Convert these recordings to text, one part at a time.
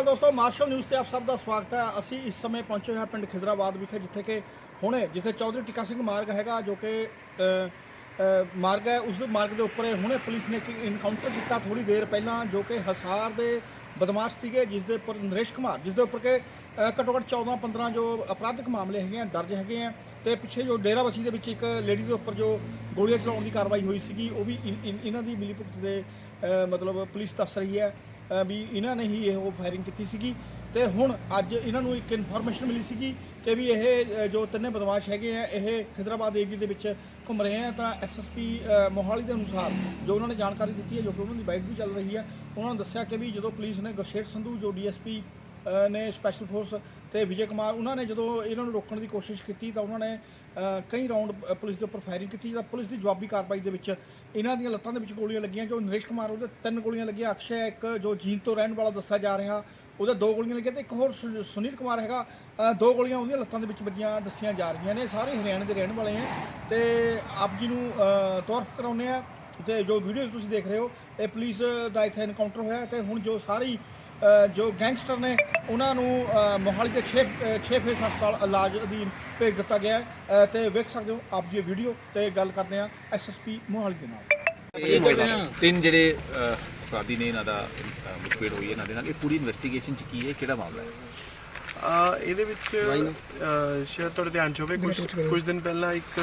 ਅਕਾਲ ਦੋਸਤੋ martial news ਤੇ ਆਪ ਸਭ ਦਾ ਸਵਾਗਤ ਹੈ। ਅਸੀਂ ਇਸ ਸਮੇਂ ਪਹੁੰਚੇ ਹਾਂ ਪਿੰਡ ਖਿਦਰਾਬਾਦ ਵਿਖੇ, ਜਿੱਥੇ ਕਿ ਹੁਣੇ ਜਿੱਥੇ ਚੌਧਰੀ ਟਿੱਕਾ ਸਿੰਘ ਮਾਰਗ ਹੈਗਾ, ਜੋ ਕਿ ਮਾਰਗ ਹੈ। ਉਸ ਮਾਰਗ ਦੇ ਉੱਪਰ ਹੁਣੇ ਪੁਲਿਸ ਨੇ ਇੱਕ ਇਨਕਾਊਂਟਰ ਕੀਤਾ ਥੋੜੀ ਦੇਰ ਪਹਿਲਾਂ, ਜੋ ਕਿ ਹਸਾਰ ਦੇ ਬਦਮਾਸ਼ ਸੀਗੇ, ਜਿਸ ਦੇ ਉੱਪਰ ਨਰੇਸ਼ ਕੁਮਾਰ, ਜਿਸ ਦੇ ਉੱਪਰ ਕਿ ਘੱਟੋ ਘੱਟ 14 15 ਜੋ ਅਪਰਾਧਿਕ ਮਾਮਲੇ ਹੈਗੇ ਆ, ਦਰਜ ਹੈਗੇ ਆ। ਤੇ ਪਿੱਛੇ ਜੋ ਡੇਰਾਬੱਸੀ ਦੇ ਵਿੱਚ ਇੱਕ ਲੇਡੀ ਦੇ ਉੱਪਰ ਜੋ ਗੋਲੀਆਂ ਚਲਾਉਣ ਦੀ ਕਾਰਵਾਈ ਹੋਈ ਸੀਗੀ, ਉਹ ਵੀ ਇਨ- ਇਹਨਾਂ ਦੀ ਮਿਲੀਭੁਗਤ ਦੇ ਮਤਲਬ ਪੁਲਿਸ ਦੱਸ ਰਹੀ ਹੈ। ਵੀ ਇਹਨਾਂ ਨੇ ਹੀ ਇਹ ਉਹ ਫਾਇਰਿੰਗ ਕੀਤੀ ਸੀਗੀ ਤੇ ਹੁਣ ਅੱਜ ਇਹਨਾਂ ਨੂੰ ਇੱਕ ਇਨਫੋਰਮੇਸ਼ਨ ਮਿਲੀ ਸੀਗੀ ਕਿ ਵੀ ਇਹ ਜੋ ਤਿੰਨੇ ਬਦਮਾਸ਼ ਹੈਗੇ ਆ, ਇਹ ਖਿਦਰਾਬਾਦ ਏਰੀਏ ਦੇ ਵਿੱਚ ਘੁੰਮ ਰਹੇ ਆ। ਤਾਂ ਐਸਐਸਪੀ ਮੋਹਾਲੀ ਦੇ ਅਨੁਸਾਰ ਜੋ ਉਹਨਾਂ ਨੇ ਜਾਣਕਾਰੀ ਦਿੱਤੀ ਹੈ, ਜੋ ਕਿ ਉਹਨਾਂ ਦੀ ਬਾਈਕ ਵੀ ਚੱਲ ਰਹੀ ਹੈ ਉਹਨਾਂ ਨੇ ਦੱਸਿਆ ਕਿ ਵੀ ਜਦੋਂ ਪੁਲਿਸ ਨੇ ਗੁਰਸ਼ੇਰ ਸੰਧੂ, ਜੋ ਡੀਐਸਪੀ ਨੇ ਸਪੈਸ਼ਲ ਫੋਰਸ ਤੇ ਵਿਜੇ ਕੁਮਾਰ, ਉਹਨਾਂ ਨੇ ਜਦੋਂ ਇਹਨਾਂ ਨੂੰ ਰੋਕਣ ਦੀ ਕੋਸ਼ਿਸ਼ ਕੀਤੀ ਤਾਂ ਉਹਨਾਂ ਨੇ ਕਈ ਰਾਉਂਡ ਪੁਲਿਸ ਦੇ ਉੱਪਰ ਫਾਇਰਿੰਗ ਕੀਤੀ। ਜਿਹਦਾ ਪੁਲਿਸ ਦੀ ਜਵਾਬੀ ਕਾਰਵਾਈ ਦੇ ਵਿੱਚ ਇਹਨਾਂ ਦੀਆਂ ਲੱਤਾਂ ਦੇ ਵਿੱਚ ਗੋਲੀਆਂ ਲੱਗੀਆਂ, ਜੋ ਨਰੇਸ਼ ਕੁਮਾਰ ਉਹਦੇ ਤਿੰਨ ਗੋਲੀਆਂ ਲੱਗੀਆਂ। ਅਕਸ਼ੇ ਇੱਕ, ਜੋ ਜੀਨ ਤੋਂ ਰਹਿਣ ਵਾਲਾ ਦੱਸਿਆ ਜਾ ਰਿਹਾ, ਉਹਦੇ ਦੋ ਗੋਲੀਆਂ ਲੱਗੀਆਂ ਤੇ ਇੱਕ ਹੋਰ ਸੁ- ਸੁਨੀਲ ਕੁਮਾਰ ਹੈਗਾ ਦੋ ਗੋਲੀਆਂ ਉਹਦੀਆਂ ਲੱਤਾਂ ਦੇ ਵਿੱਚ ਵੱਜੀਆਂ, ਦੱਸੀਆਂ ਜਾ ਰਹੀਆਂ ਨੇ। ਸਾਰੇ ਹਰਿਆਣੇ ਦੇ ਰਹਿਣ ਵਾਲੇ ਹੈ ਤੇ ਆਪ ਜੀ ਨੂੰ ਤੌਰ ਤੌਰਫ ਕਰਾਉਂਦੇ ਆ ਤੇ ਜੋ ਵੀਡੀਓਜ਼ ਤੁਸੀਂ ਦੇਖ ਰਹੇ ਹੋ, ਇਹ ਪੁਲਿਸ ਦਾ ਇੱਥੇ ਐਨਕਾਊਂਟਰ ਹੋਇਆ ਤੇ ਹੁਣ ਜੋ ਸਾਰੀ ਜੋ ਗੈਂਗਸਟਰ ਨੇ ਉਹਨਾਂ ਨੂੰ ਮੋਹਾਲੀ ਦੇ 6 6 ਫੇਸ ਹਸਪਤਾਲ ਇਲਾਜ ਅਧੀਨ ਭੇਜ ਦਿੱਤਾ ਗਿਆ ਹੈ। ਤੇ ਵੇਖ ਸਕਦੇ ਹੋ ਆਪ ਜੀ ਇਹ ਵੀਡੀਓ ਤੇ ਗੱਲ ਕਰਦੇ ਆ ਐਸਐਸਪੀ ਮੋਹਾਲੀ ਦੇ ਨਾਲ। ਤਿੰਨ ਜਿਹੜੇ ਅਪਰਾਧੀ ਨੇ ਇਹਨਾਂ ਦਾ ਮੁਠਭੇੜ ਹੋਈ ਹੈ ਇਹਨਾਂ ਦੇ ਨਾਲ। ਇਹ ਪੂਰੀ ਇਨਵੈਸਟੀਗੇਸ਼ਨ ਚ ਕੀ ਹੈ? ਕਿਹੜਾ ਮਾਮਲਾ ਹੈ? ਆ ਇਹਦੇ ਵਿੱਚ ਸ਼ਾਇਦ ਤੁਹਾਡੇ ਧਿਆਨ 'ਚ ਹੋਵੇ ਕੁਝ ਕੁਝ ਦਿਨ ਪਹਿਲਾਂ ਇੱਕ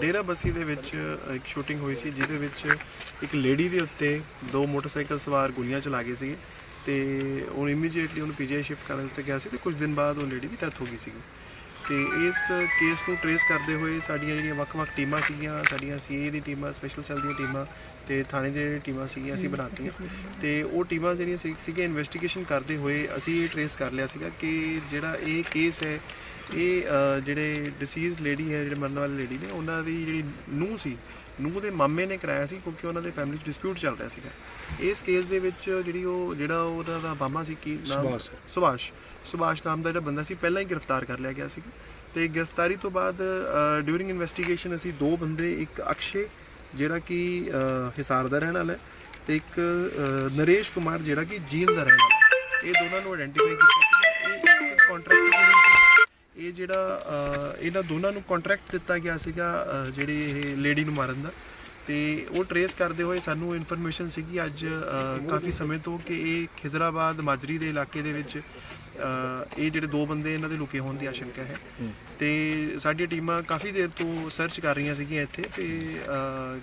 ਡੇਰਾ ਬੱਸੀ ਦੇ ਵਿੱਚ ਇੱਕ ਸ਼ੂਟਿੰਗ ਹੋਈ ਸੀ ਜਿਹਦੇ ਵਿੱਚ ਇੱਕ ਲੇਡੀ ਦੇ ਉੱਤੇ ਦੋ ਮੋਟਰਸਾਈਕਲ ਸਵਾਰ ਗੋਲੀਆਂ ਚਲਾ ਗਏ ਸੀਗੇ। ਤੇ ਉਹ ਇਮੀਡੀਏਟਲੀ ਉਹਨੂੰ ਪੀਜੀਆਈ ਸ਼ਿਫਟ ਕਰਨ ਦਿੱਤਾ ਗਿਆ ਸੀ ਤੇ ਕੁਝ ਦਿਨ ਬਾਅਦ ਉਹ ਲੇਡੀ ਦੀ ਡੈਥ ਹੋ ਗਈ ਸੀਗੀ। ਤੇ ਇਸ ਕੇਸ ਨੂੰ ਟਰੇਸ ਕਰਦੇ ਹੋਏ ਸਾਡੀਆਂ ਜਿਹੜੀਆਂ ਵੱਖ-ਵੱਖ ਟੀਮਾਂ ਸੀਗੀਆਂ, ਸਾਡੀਆਂ ਸੀਏ ਦੀ ਟੀਮਾਂ ਸਪੈਸ਼ਲ ਸੈੱਲ ਦੀਆਂ ਟੀਮਾਂ ਤੇ ਥਾਣੇ ਦੀਆਂ ਜਿਹੜੀਆਂ ਟੀਮਾਂ ਸੀਗੀਆਂ ਅਸੀਂ ਬਣਾਤੀਆਂ। ਤੇ ਉਹ ਟੀਮਾਂ ਜਿਹੜੀਆਂ ਸੀ ਸੀਗੇ ਇਨਵੈਸਟੀਗੇਸ਼ਨ ਕਰਦੇ ਹੋਏ ਅਸੀਂ ਇਹ ਟਰੇਸ ਕਰ ਲਿਆ ਸੀਗਾ ਕਿ ਜਿਹੜਾ ਇਹ ਕੇਸ ਹੈ, ਇਹ ਜਿਹੜੇ ਡਿਸੀਜ਼ ਲੇਡੀ ਹੈ, ਜਿਹੜੇ ਮਰਨ ਵਾਲੀ ਲੇਡੀ ਨੇ, ਉਹਨਾਂ ਦੀ ਜਿਹੜੀ ਨੂੰਹ ਸੀ ਨੂੰਹ ਦੇ ਮਾਮੇ ਨੇ ਕਰਾਇਆ ਸੀ ਕਿਉਂਕਿ ਉਹਨਾਂ ਦੇ ਫੈਮਿਲੀ 'ਚ ਡਿਸਪਿਊਟ ਚੱਲ ਰਿਹਾ ਸੀਗਾ। ਇਸ ਕੇਸ ਦੇ ਵਿੱਚ ਜਿਹੜੀ ਉਹ ਜਿਹੜਾ ਉਹਦਾ ਦਾ ਮਾਮਾ ਸੀ ਕੀ ਨਾਮ? ਸੁਭਾਸ਼ ਸੁਭਾਸ਼। ਨਾਮ ਦਾ ਜਿਹੜਾ ਬੰਦਾ ਸੀ ਪਹਿਲਾਂ ਹੀ ਗ੍ਰਿਫਤਾਰ ਕਰ ਲਿਆ ਗਿਆ ਸੀਗਾ। ਤੇ ਗ੍ਰਿਫਤਾਰੀ ਤੋਂ ਬਾਅਦ ਡਿਊਰਿੰਗ ਇਨਵੈਸਟੀਗੇਸ਼ਨ ਅਸੀਂ ਦੋ ਬੰਦੇ ਇੱਕ ਅਕਸ਼ੇ ਜਿਹੜਾ ਕਿ ਹਿਸਾਰ ਦਾ ਰਹਿਣ ਵਾਲਾ ਹੈ ਤੇ ਇੱਕ ਨਰੇਸ਼ ਕੁਮਾਰ ਜਿਹੜਾ ਕਿ ਜੀਂਦ ਦਾ ਰਹਿਣ ਵਾਲਾ। ਇਹ ਦੋਨਾਂ ਨੂੰ ਆਇਡੈਂਟੀਫਾਈ ਕੀਤਾ ਸੀਗਾ। ਇਹ ਕੰਟਰੈਕਟ ਸੀ ਇਹ ਜਿਹੜਾ ਇਹਨਾਂ ਦੋਨਾਂ ਨੂੰ ਕੰਟਰੈਕਟ ਦਿੱਤਾ ਗਿਆ ਸੀਗਾ ਜਿਹੜੀ ਇਹ ਲੇਡੀ ਨੂੰ ਮਾਰਨ ਦਾ। ਤੇ ਉਹ ਟਰੇਸ ਕਰਦੇ ਹੋਏ ਸਾਨੂੰ ਇਨਫੋਰਮੇਸ਼ਨ ਸੀਗੀ ਅੱਜ ਕਾਫੀ ਸਮੇਂ ਤੋਂ ਕਿ ਇਹ ਖਿਜ਼ਰਾਬਾਦ ਮਾਜਰੀ ਦੇ ਇਲਾਕੇ ਦੇ ਵਿੱਚ ਇਹ ਜਿਹੜੇ ਦੋ ਬੰਦੇ ਇਹਨਾਂ ਦੇ ਲੁਕੇ ਹੋਣ ਦੀ ਆਸ਼ੰਕਾ ਹੈ। ਤੇ ਸਾਡੀਆਂ ਟੀਮਾਂ ਕਾਫੀ ਦੇਰ ਤੋਂ ਸਰਚ ਕਰ ਰਹੀਆਂ ਸੀਗੀਆਂ ਇੱਥੇ ਤੇ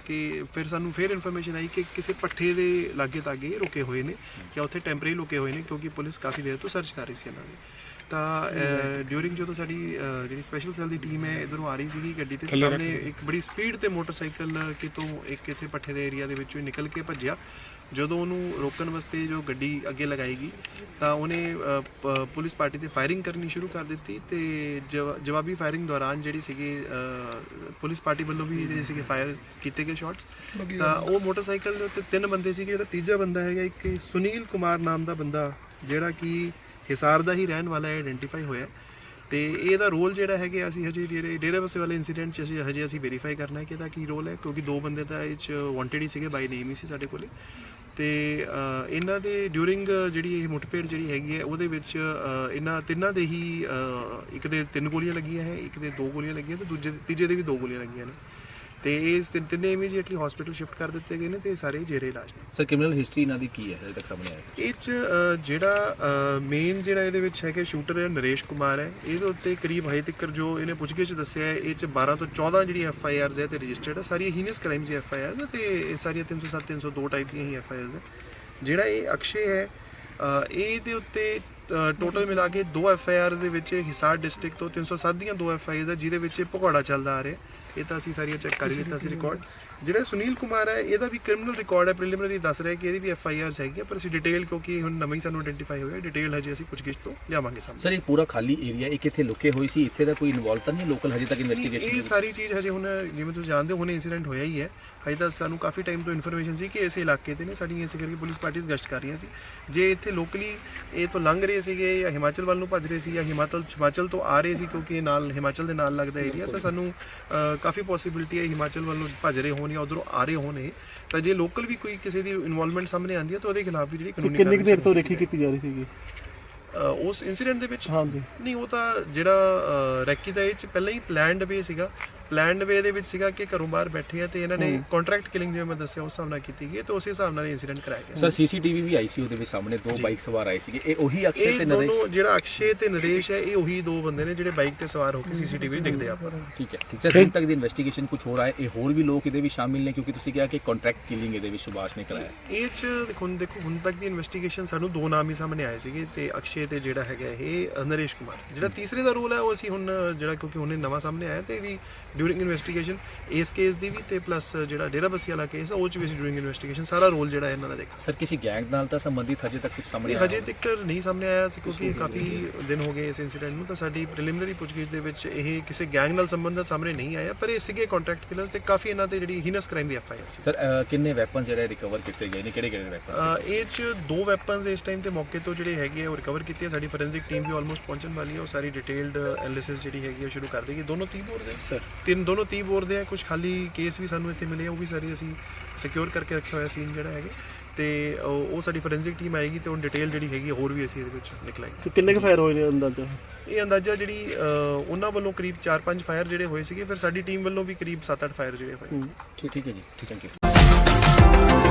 ਕਿ ਫਿਰ ਸਾਨੂੰ ਫਿਰ ਇਨਫੋਰਮੇਸ਼ਨ ਆਈ ਕਿ ਕਿਸੇ ਪੱਠੇ ਦੇ ਲਾਗੇ ਤਾਗੇ ਰੁਕੇ ਹੋਏ ਨੇ ਜਾਂ ਉੱਥੇ ਟੈਂਪਰੇਰੀ ਲੁਕੇ ਹੋਏ ਨੇ ਕਿਉਂਕਿ ਪੁਲਿਸ ਕਾਫੀ ਦੇਰ ਤੋਂ ਸਰਚ ਕਰ ਰਹੀ ਸੀ ਇਹਨਾਂ ਦੀ। ਤਾਂ ਡਿਊਰਿੰਗ ਜਦੋਂ ਸਾਡੀ ਜਿਹੜੀ ਸਪੈਸ਼ਲ ਸੈੱਲ ਦੀ ਟੀਮ ਹੈ ਇਧਰੋਂ ਆ ਰਹੀ ਸੀਗੀ ਗੱਡੀ ਤੇ ਸਾਹਮਣੇ ਇੱਕ ਬੜੀ ਸਪੀਡ ਤੇ ਮੋਟਰਸਾਈਕਲ ਕਿਤੋਂ ਇੱਕ ਇੱਥੇ ਪੱਠੇ ਦੇ ਏਰੀਆ ਦੇ ਵਿੱਚੋਂ ਹੀ ਨਿਕਲ ਕੇ ਭੱਜਿਆ। ਜਦੋਂ ਉਹਨੂੰ ਰੋਕਣ ਵਾਸਤੇ ਜੋ ਗੱਡੀ ਅੱਗੇ ਲਗਾਈ ਗਈ ਤਾਂ ਉਹਨੇ ਪੁਲਿਸ ਪਾਰਟੀ ਤੇ ਫਾਇਰਿੰਗ ਕਰਨੀ ਸ਼ੁਰੂ ਕਰ ਦਿੱਤੀ ਤੇ ਜਵਾ- ਜਵਾਬੀ ਫਾਇਰਿੰਗ ਦੌਰਾਨ ਜਿਹੜੀ ਸੀਗੀ ਪੁਲਿਸ ਪਾਰਟੀ ਵੱਲੋਂ ਵੀ ਜਿਹੜੇ ਸੀਗੇ ਫਾਇਰ ਕੀਤੇ ਗਏ ਸ਼ਾਟਸ ਤਾਂ ਉਹ ਮੋਟਰਸਾਈਕਲ ਦੇ ਉੱਤੇ ਤਿੰਨ ਬੰਦੇ ਸੀਗੇ ਜਿਹੜਾ ਤੀਜਾ ਬੰਦਾ ਹੈਗਾ ਇੱਕ ਸੁਨੀਲ ਕੁਮਾਰ ਨਾਮ ਦਾ ਬੰਦਾ ਜਿਹੜਾ ਕਿ ਹਿਸਾਰ ਦਾ ਹੀ ਰਹਿਣ ਵਾਲਾ ਹੈ ਆਇਡੈਂਟੀਫਾਈ ਹੋਇਆ ਤੇ ਇਹਦਾ ਰੋਲ ਜਿਹੜਾ ਹੈਗੇ ਅਸੀਂ ਹਜੇ ਜਿਹੜੇ ਡੇਰੇ ਬਸੇ ਵਾਲੇ ਇਨਸੀਡੈਂਟ 'ਚ ਅਸੀਂ ਹਜੇ ਅਸੀਂ ਵੈਰੀਫਾਈ ਕਰਨਾ ਹੈ ਕਿ ਇਹਦਾ ਕੀ ਰੋਲ ਹੈ, ਕਿਉਂਕਿ ਦੋ ਬੰਦੇ ਤਾਂ ਇਹ 'ਚ ਵਾਂਟਡ ਹੀ ਸੀਗੇ ਬਾਈ ਨੇਮ ਹੀ ਸੀ ਸਾਡੇ ਕੋਲੇ। ਤੇ ਇਹਨਾਂ ਦੇ ਡਿਊਰਿੰਗ ਜਿਹੜੀ ਇਹ ਮੁੱਠਭੇੜ ਜਿਹੜੀ ਹੈਗੀ ਹੈ, ਉਹਦੇ ਵਿੱਚ ਇਹਨਾਂ ਤਿੰਨਾਂ ਦੇ ਹੀ ਇੱਕ ਦੇ ਤਿੰਨ ਗੋਲੀਆਂ ਲੱਗੀਆਂ ਹੈ, ਇੱਕ ਦੇ ਦੋ ਗੋਲੀਆਂ ਲੱਗੀਆਂ, ਤੇ ਦੂਜੇ, ਤੀਜੇ ਦੇ ਵੀ ਦੋ ਗੋਲੀਆਂ ਲੱਗੀਆਂ ਨੇ। ਤੇ ਇਹ ਤਿੰਨ- ਤਿੰਨੇ ਇਮੀਡੀਏਟਲੀ ਹਸਪੀਟਲ ਸ਼ਿਫਟ ਕਰ ਦਿੱਤੇ ਗਏ ਨੇ ਤੇ ਇਹ ਸਾਰੇ ਜੇਰੇ ਇਲਾਜ ਨੇ। ਸਰ ਕ੍ਰਿਮੀਨਲ ਹਿਸਟਰੀ ਇਹਨਾਂ ਦੀ ਕੀ ਹੈ ਹਜੇ ਤੱਕ ਸਾਹਮਣੇ ਆਇਆ ਇਹ ਚ ਅ, ਜਿਹੜਾ ਮੇਨ ਜਿਹੜਾ ਇਹਦੇ ਵਿੱਚ ਹੈਗਾ ਸ਼ੂਟਰ ਹੈ ਨਰੇਸ਼ ਕੁਮਾਰ ਹੈ ਇਹਦੇ ਉੱਤੇ ਕਰੀਬ ਹਜੇ ਤੱਕ ਜੋ ਇਹਨੇ ਪੁੱਛਗਿੱਛ ਦੱਸਿਆ ਹੈ ਇਹ ਚ 12 ਤੋਂ 14 ਜਿਹੜੀ ਐਫ ਆਈ ਆਰਜ਼ ਹੈ ਤੇ ਰਜਿਸਟਰਡ ਹੈ ਸਾਰੀਆਂ heinous crimes F I Rs ਤੇ ਇਹ ਸਾਰੀਆਂ 307 302 ਟਾਈਪ ਦੀਆਂ ਹੀ ਐਫ ਆਈ ਆਰਜ਼ ਹੈ ਜਿਹੜਾ ਇਹ ਅਕਸ਼ੇ ਹੈ ਅ, ਇਹਦੇ ਉੱਤੇ ਟੋਟਲ ਮਿਲਾ ਕੇ ਦੋ ਐਫ ਆਈ ਆਰਜ਼ ਦੇ ਵਿੱਚ ਹਿਸਾਰ ਡਿਸਟ੍ਰਿਕਟ ਤੋਂ 307 ਦੀਆਂ ਦੋ ਐਫ ਆਈ ਆਰਜ਼ ਹੈ ਜਿਹਦੇ ਵਿੱਚ ਇਹ ਭਗੌੜਾ ਚੱਲਦਾ ਆ ਰਿਹਾ। ਇਹ ਤਾਂ ਅਸੀਂ ਸਾਰੀਆਂ ਚੈੱਕ ਕਰ ਲਿੱਤਾ ਸੀ ਰਿਕਾਰਡ ਜਿਹੜਾ ਸੁਨੀਲ ਕੁਮਾਰ ਹੈ ਇਹਦਾ ਵੀ ਕ੍ਰਿਮੀਨਲ ਰਿਕਾਰਡ ਹੈ ਪ੍ਰੀਲਿਮਿਨਰੀ ਦੱਸ ਰਿਹਾ ਕਿ ਇਹਦੀ ਵੀ ਐਫ ਆਈ ਆਰਜ਼ ਹੈਗੀ ਪਰ ਅਸੀਂ ਡਿਟੇਲ ਕਿਉਂਕਿ ਹੁਣ ਨਵਾਂ ਸਾਨੂੰ ਆਇਡੈਂਟੀਫਾਈ ਹੋਇਆ ਡਿਟੇਲ ਹਜੇ ਅਸੀਂ ਪੁੱਛਗਿੱਛ ਤੋਂ ਲਿਆਵਾਂਗੇ ਸਾਹਮਣੇ। ਸਰ ਇਹ ਪੂਰਾ ਖਾਲੀ ਏਰੀਆ ਇਹ ਕਿੱਥੇ ਲੁਕੇ ਹੋਈ ਸੀ ਇੱਥੇ ਦਾ ਕੋਈ ਇਨਵੋਲਵ ਤਾਂ ਨਹੀਂ ਲੋਕਲ ਹਜੇ ਤੱਕ ਇਹ ਇਨਵੈਸਟੀਗੇਸ਼ਨ ਸਾਰੀ ਚੀਜ਼ ਹਜੇ ਹੁਣ ਜਿਵੇਂ ਤੁਸੀਂ ਜਾਣਦੇ ਹੋ ਹੁਣੇ ਇਨਸੀਡੈਂਟ ਹੋਇਆ ਹੀ ਹੈ। ਹਜੇ ਤਾਂ ਸਾਨੂੰ ਕਾਫੀ ਟਾਈਮ ਤੋਂ ਇਨਫੋਰਮੇਸ਼ਨ ਸੀ ਕਿ ਇਸ ਇਲਾਕੇ ਤੇ ਨੇ ਸਾਡੀਆਂ ਇਸੇ ਕਰਕੇ ਪੁਲਿਸ ਪਾਰਟੀਆਂ ਗਸ਼ਤ ਕਰ ਰਹੀਆਂ ਸੀ। ਜੇ ਇੱਥੇ ਲੋਕਲੀ ਇਹ ਤੋਂ ਲੰਘ ਰਹੇ ਰਹੇ ਸੀਗੇ ਜਾਂ ਹਿਮਾਚਲ ਵੱਲ ਨੂੰ ਭੱਜ ਰਹੇ ਸੀ ਜਾਂ ਹਿਮਾਚਲ ਹਿਮਾਚਲ ਤੋਂ ਆ ਰਹੇ ਸੀ ਕਿਉਂਕਿ ਇਹ ਨਾਲ ਹਿਮਾਚਲ ਦੇ ਨਾਲ ਲੱਗਦਾ ਏਰੀਆ ਤਾਂ ਸਾਨੂੰ ਕਾਫੀ ਪੋਸੀਬਿਲਿਟੀ ਹੈ ਹਿਮਾਚਲ ਵੱਲ ਨੂੰ ਭੱਜ ਰਹੇ ਹੋਣ ਜਾਂ ਉਧਰੋਂ ਆ ਰਹੇ ਹੋਣ ਇਹ। ਤਾਂ ਜੇ ਲੋਕਲ ਵੀ ਕੋਈ ਕਿਸੇ ਦੀ ਇਨਵੋਲਵਮੈਂਟ ਸਾਹਮਣੇ ਆਉਂਦੀ ਹੈ ਤਾਂ ਉਹਦੇ ਖਿਲਾਫ ਵੀ ਜਿਹੜੀ ਕਾਨੂੰਨੀ ਕਿੰਨੀ ਦੇਰ ਤੋਂ ਰੇਕੀ ਕੀਤੀ ਜਾ ਰਹੀ ਸੀਗੀ? ਉਸ ਇਨਸੀਡੈਂਟ ਦੇ ਵਿੱਚ ਹਾਂਜੀ। ਨਹੀਂ ਉਹ ਤਾਂ ਜਿਹੜਾ ਰੈਕੀ ਦਾ ਇਹ ਚ ਪਹਿਲਾਂ ਹੀ ਪਲਾਨਡ ਵੇ ਸੀਗਾ। ਪਲਾਨਡ ਵੇ ਦੇ ਵਿੱਚ ਸੀਗਾ ਕਿ ਘਰੋਂ ਬਾਹਰ ਬੈਠੇ ਆ ਤੇ ਇਹਨਾਂ ਨੇ ਕੰਟਰੈਕਟ ਕਿਲਿੰਗ ਜਿਵੇਂ ਮੈਂ ਦੱਸਿਆ ਉਸ ਹਿਸਾਬ ਨਾਲ ਕੀਤੀ ਗਈ ਤੇ ਉਸੇ ਹਿਸਾਬ ਨਾਲ ਇਨਸੀਡੈਂਟ ਕਰਾਇਆ ਗਿਆ। ਸਰ ਸੀਸੀਟੀਵੀ ਵੀ ਆਈ ਸੀ ਉਹਦੇ ਵਿੱਚ ਸਾਹਮਣੇ ਦੋ ਬਾਈਕ ਸਵਾਰ ਆਏ ਸੀਗੇ। ਇਹ ਉਹੀ ਅਕਸ਼ੇ ਤੇ ਨਰੇਸ਼? ਦੋਨੋਂ ਜਿਹੜਾ ਅਕਸ਼ੇ ਤੇ ਨਰੇਸ਼ ਹੈ ਇਹ ਉਹੀ ਦੋ ਬੰਦੇ ਨੇ ਜਿਹੜੇ ਬਾਈਕ ਤੇ ਸਵਾਰ ਹੋ ਕੇ ਸੀਸੀਟੀਵੀ ਦਿਖਦੇ ਆ। ਠੀਕ ਹੈ। ਸਰ ਹੁਣ ਤੱਕ ਦੀ ਇਨਵੈਸਟੀਗੇਸ਼ਨ ਕੁਝ ਹੋ ਰਿਹਾ ਹੈ ਇਹ ਹੋਰ ਵੀ ਲੋਕ ਇਹਦੇ ਵਿੱਚ ਸ਼ਾਮਿਲ ਨੇ ਕਿਉਂਕਿ ਤੁਸੀਂ ਕਿਹਾ ਕਿ ਕੰਟਰੈਕਟ ਕਿਲਿੰਗ ਇਹਦੇ ਵਿੱਚ ਸੁਭਾਸ਼ ਨੇ ਕਰਾਇਆ। ਇਹ ਚ ਦੇਖੋ ਹੁਣ ਦੇਖੋ ਹੁਣ ਤੱਕ ਦੀ ਇਨਵੈਸਟੀਗੇਸ਼ਨ ਸਾਨੂੰ ਦੋ ਨਾਮ ਹੀ ਸਾਹਮਣੇ ਆਏ ਸੀਗੇ ਤੇ ਅਕਸ਼ੇ ਤੇ ਜਿਹੜਾ ਹੈਗਾ ਇਹ ਨਰੇਸ਼ ਕੁਮਾਰ। ਜਿਹੜਾ ਤੀਸਰੇ ਦਾ ਰੋਲ ਹੈ ਉਹ ਅਸੀਂ ਹੁਣ ਜਿਹੜਾ ਕਿਉਂਕਿ ਉਹਨੇ ਨਵਾਂ ਸਾਹਮਣੇ ਆਇਆ ਤੇ ਇਹਦੀ ਡਿਊਰਿੰਗ ਇਨਵੈਸਟੀਗੇਸ਼ਨ ਇਸ ਕੇਸ ਦੀ ਵੀ ਤੇ ਪਲੱਸ ਜਿਹੜਾ ਡੇਰਾ ਬੱਸੀ ਵਾਲਾ ਕੇਸ ਹੈ ਉਹ ਚ ਵੀ ਅਸੀਂ ਡਿਊਰਿੰਗ ਇਨਵੈਸਟੀਗੇਸ਼ਨ ਸਾਰਾ ਰੋਲ ਜਿਹੜਾ ਇਹਨਾਂ ਦਾ ਦੇਖਾਂ ਸਰ ਕਿਸੇ ਗੈਂਗ ਨਾਲ ਤਾਂ ਸੰਬੰਧਿਤ ਹਜੇ ਤੱਕ ਕੁਝ ਸਾਹਮਣੇ ਹਜੇ ਤੱਕ ਨਹੀਂ ਸਾਹਮਣੇ ਆਇਆ ਸੀ ਕਿਉਂਕਿ ਕਾਫੀ ਦਿਨ ਹੋ ਗਏ ਇਸ ਇਨਸੀਡੈਂਟ ਨੂੰ ਤਾਂ ਸਾਡੀ ਪ੍ਰੀਲਿਮਿਨਰੀ ਪੁੱਛਗਿੱਛ ਦੇ ਵਿੱਚ ਇਹ ਕਿਸੇ ਗੈਂਗ ਨਾਲ ਸੰਬੰਧਿਤ ਸਾਹਮਣੇ ਨਹੀਂ ਆਇਆ ਪਰ ਇਹ ਸੀਗੇ ਕੰਟਰੈਕਟ ਕਿਲਰਸ ਤੇ ਕਾਫੀ ਇਹਨਾਂ ਤੇ ਜਿਹੜੀ ਹੀਨਸ ਕ੍ਰਾਈਮ ਦੀ ਐਫਆਈਆਰ ਸੀ। ਸਰ ਕਿੰਨੇ ਵੈਪਨ ਜਿਹੜੇ ਰਿਕਵਰ ਕੀਤੇ ਗਏ ਨੇ? ਕਿਹੜੇ ਕਿਹੜੇ ਵੈਪਨ ਇਹ ਚ ਦੋ ਵੈਪਨਸ ਇਸ ਟਾਈਮ ਤੇ ਮੌਕੇ ਤੋਂ ਜਿਹੜੇ ਹੈਗੇ ਆ ਉਹ ਰਿਕਵਰ ਕੀਤੇ ਆ। ਸਾਡੀ ਫੋਰੈਂਸਿਕ ਟੀਮ ਵੀ ਆਲਮੋਸਟ ਪਹੁੰਚਣ ਵਾਲੀ ਹੈ ਉਹ ਸਾਰੀ ਡਿਟੇਲਡ ਐਨਾਲਿਸਿਸ ਜਿਹੜੀ ਹੈਗੀ ਆ ਸ਼ੁਰੂ ਕਰ ਦੇਗੀ। ਦੋਨੋਂ 30 ਬੋਰ ਦੇ। ਸਰ ਤਿੰਨ ਦੋਨੋਂ 30 ਬੋਰ ਦੇ ਆ ਕੁਝ ਖਾਲੀ ਕੇਸ ਵੀ ਸਾਨੂੰ ਇੱਥੇ ਮਿਲੇ ਆ, ਉਹ ਵੀ ਸਾਰੀ ਅਸੀਂ ਸਿਕਿਉਰ ਕਰਕੇ ਰੱਖਿਆ ਹੋਇਆ ਸੀਨ ਜਿਹੜਾ ਹੈਗੇ। ਤੇ ਉਹ ਸਾਡੀ ਫੋਰੈਂਸਿਕ ਟੀਮ ਆਏਗੀ ਤੇ ਉਹ ਡਿਟੇਲ ਜਿਹੜੀ ਹੈਗੀ ਹੋਰ ਵੀ ਅਸੀਂ ਇਹਦੇ ਵਿੱਚ ਨਿਕਲਾਂਗੇ। ਤੇ ਕਿੰਨੇ ਕੁ ਫਾਇਰ ਹੋਏ ਨੇ ਅੰਦਾਜ਼ਾ? ਇਹ ਅੰਦਾਜ਼ਾ ਜਿਹੜੀ ਉਹਨਾਂ ਵੱਲੋਂ ਕਰੀਬ 4-5 ਫਾਇਰ ਜਿਹੜੇ ਹੋਏ ਸੀਗੇ ਫਿਰ ਸਾਡੀ ਟੀਮ ਵੱਲੋਂ ਵੀ ਕਰੀਬ 7-8 ਫਾਇਰ ਜਿਹੜੇ ਹੋਏ ਠੀਕ ਹੈ ਜੀ। Thank you